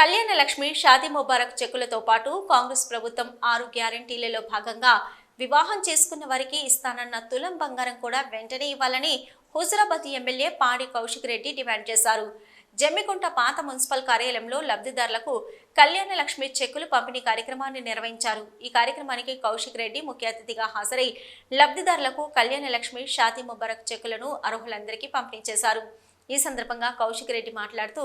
కళ్యాణ లక్ష్మి షాదీ ముబారక్ చెక్కులతో పాటు కాంగ్రెస్ ప్రభుత్వం ఆరు గ్యారంటీలలో భాగంగా వివాహం చేసుకున్న వారికి ఇస్తానన్న తులం బంగారం కూడా వెంటనే ఇవ్వాలని హుజరాబాద్ ఎమ్మెల్యే పాడి కౌశిక్ రెడ్డి డిమాండ్ చేశారు. జమ్మికుంట పాత మున్సిపల్ కార్యాలయంలో లబ్ధిదారులకు కళ్యాణ లక్ష్మి చెక్కులు పంపిణీ కార్యక్రమాన్ని నిర్వహించారు. ఈ కార్యక్రమానికి కౌశిక్ రెడ్డి ముఖ్య అతిథిగా హాజరై లబ్ధిదారులకు కళ్యాణ లక్ష్మి షాతి ముబారక్ చెక్కులను అర్హులందరికీ పంపిణీ చేశారు. ఈ సందర్భంగా కౌశిక్ రెడ్డి మాట్లాడుతూ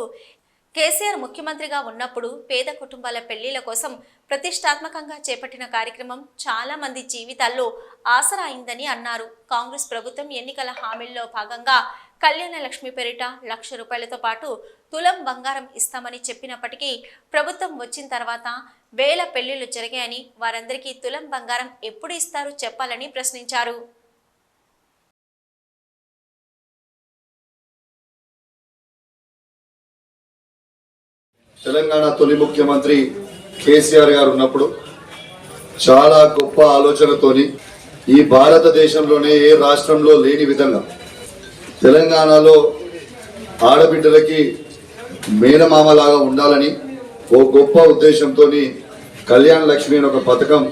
కేసీఆర్ ముఖ్యమంత్రిగా ఉన్నప్పుడు పేద కుటుంబాల పెళ్ళిల కోసం ప్రతిష్టాత్మకంగా చేపట్టిన కార్యక్రమం చాలా మంది జీవితాల్లో ఆసరా అయిందని అన్నారు. కాంగ్రెస్ ప్రభుత్వం ఎన్నికల హామీల్లో భాగంగా కళ్యాణ లక్ష్మి పేరిట లక్ష రూపాయలతో పాటు తులం బంగారం ఇస్తామని చెప్పినప్పటికీ ప్రభుత్వం వచ్చిన తర్వాత వేల పెళ్ళిళ్ళు జరిగాయని వారందరికీ తులం బంగారం ఎప్పుడు ఇస్తారు చెప్పాలని ప్రశ్నించారు. తెలంగాణ తొలి ముఖ్యమంత్రి కేసీఆర్ గారు ఉన్నప్పుడు చాలా గొప్ప ఆలోచనతోని ఈ భారతదేశంలోనే ఏ రాష్ట్రంలో లేని విధంగా తెలంగాణలో ఆడబిడ్డలకి మేనమామలాగా ఉండాలని ఓ గొప్ప ఉద్దేశంతో కళ్యాణ్ లక్ష్మి అని ఒక పథకం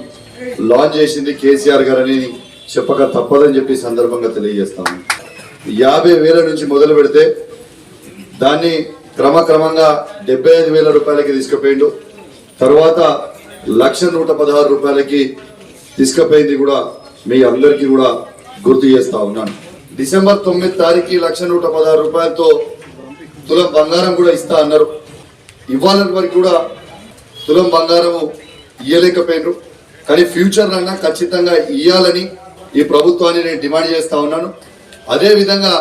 లాంచ్ చేసింది కేసీఆర్ గారని చెప్పక తప్పదని చెప్పి సందర్భంగా తెలియజేస్తాను యాభై వేల నుంచి మొదలు పెడితే దాన్ని క్రమక్రమంగా డెబ్బై ఐదు వేల రూపాయలకి తీసుకుపోయిండు. తర్వాత లక్ష నూట పదహారు రూపాయలకి తీసుకుపోయింది కూడా మీ అందరికీ కూడా గుర్తు చేస్తా ఉన్నాను. డిసెంబర్ తొమ్మిది తారీఖు లక్ష నూట పదహారు రూపాయలతో తులం బంగారం కూడా ఇస్తా అన్నారు. ఇవ్వాలని వరకు కూడా తులం బంగారము ఇయ్యలేకపోయినారు కానీ ఫ్యూచర్ అన్నా ఖచ్చితంగా ఇయ్యాలని ఈ ప్రభుత్వాన్ని నేను డిమాండ్ చేస్తా ఉన్నాను. అదేవిధంగా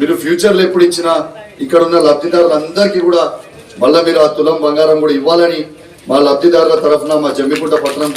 మీరు ఫ్యూచర్లో ఎప్పుడు ఇచ్చినా ఇక్కడ ఉన్న లబ్ధిదారులందరికీ కూడా మళ్ళీ మీరు ఆ తులం బంగారం కూడా ఇవ్వాలని మా లబ్ధిదారుల తరఫున మా జమ్మికుంట పట్టణం